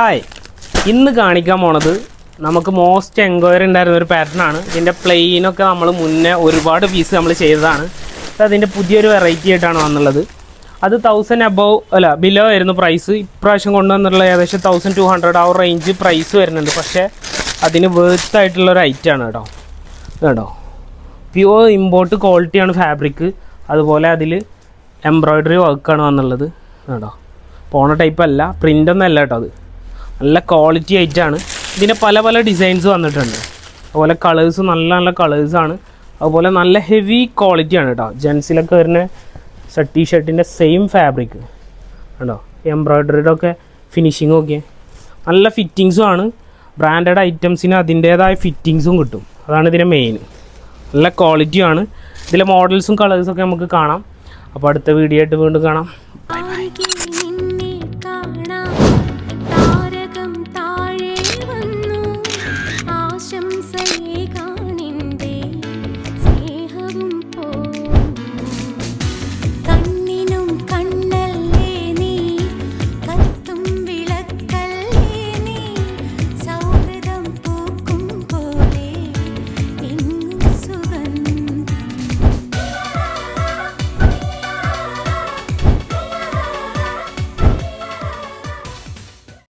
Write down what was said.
Hi ഇന്ന് കാണിക്കാൻ പോണത് നമുക്ക് മോസ്റ്റ് എൻക്വയറി ഉണ്ടായിരുന്ന ഒരു പാറ്റേൺ ആണ്. ഇതിന്റെ പ്ലെയിനൊക്കെ നമ്മൾ മുന്നേ ഒരുപാട് പീസ് നമ്മൾ ചെയ്തതാണ്. അതിന്റെ പുതിയൊരു വെറൈറ്റി ആയിട്ടാണ് വന്നുള്ളത്. അത് തൗസൻഡ് അബവ് അല്ല ബിലോ ആയിരുന്നു പ്രൈസ് ഇപ്രാവശ്യം കൊണ്ടുവന്നിട്ടുള്ള ഏകദേശം തൗസൻഡ് ടു ഹൺഡ്രഡ് ആ റേഞ്ച് പ്രൈസ് വരുന്നുണ്ട്. പക്ഷേ അതിന് വേർത്ത് ആയിട്ടുള്ള ഒരു ഐറ്റം ആണ് കേട്ടോ. കേട്ടോ പ്യുവർ ഇമ്പോർട്ട് ക്വാളിറ്റിയാണ് ഫാബ്രിക് അതുപോലെ അതിൽ എംബ്രോയ്ഡറി വർക്കാണ് വന്നുള്ളത്. കേട്ടോ പോണ ടൈപ്പ് അല്ല പ്രിന്റ് ഒന്നും അല്ല കേട്ടോ അത്. നല്ല ക്വാളിറ്റി ആയിട്ടാണ് ഇതിന് പല പല ഡിസൈൻസ് വന്നിട്ടുണ്ട്. അതുപോലെ കളേഴ്സ് നല്ല നല്ല കളേഴ്സാണ് അതുപോലെ നല്ല ഹെവി ക്വാളിറ്റിയാണ് കേട്ടോ ജെൻസിലൊക്കെ വരുന്ന ടീ ഷർട്ടിന്റെ സെയിം ഫാബ്രിക് കണ്ടോ? എംബ്രോയ്ഡറിയുടെ ഒക്കെ ഫിനിഷിങ് ഒക്കെ. നല്ല ഫിറ്റിങ്സും ആണ്. ബ്രാൻഡഡ് ഐറ്റംസിന് അതിന്റേതായ ഫിറ്റിങ്സും കിട്ടും. അതാണ് ഇതിന്റെ മെയിൻ നല്ല ക്വാളിറ്റിയാണ് ഇതിലെ മോഡൽസും കളേഴ്സും ഒക്കെ നമുക്ക് കാണാം. അപ്പോൾ അടുത്ത വീഡിയോ ആയിട്ട് വീണ്ടും കാണാം.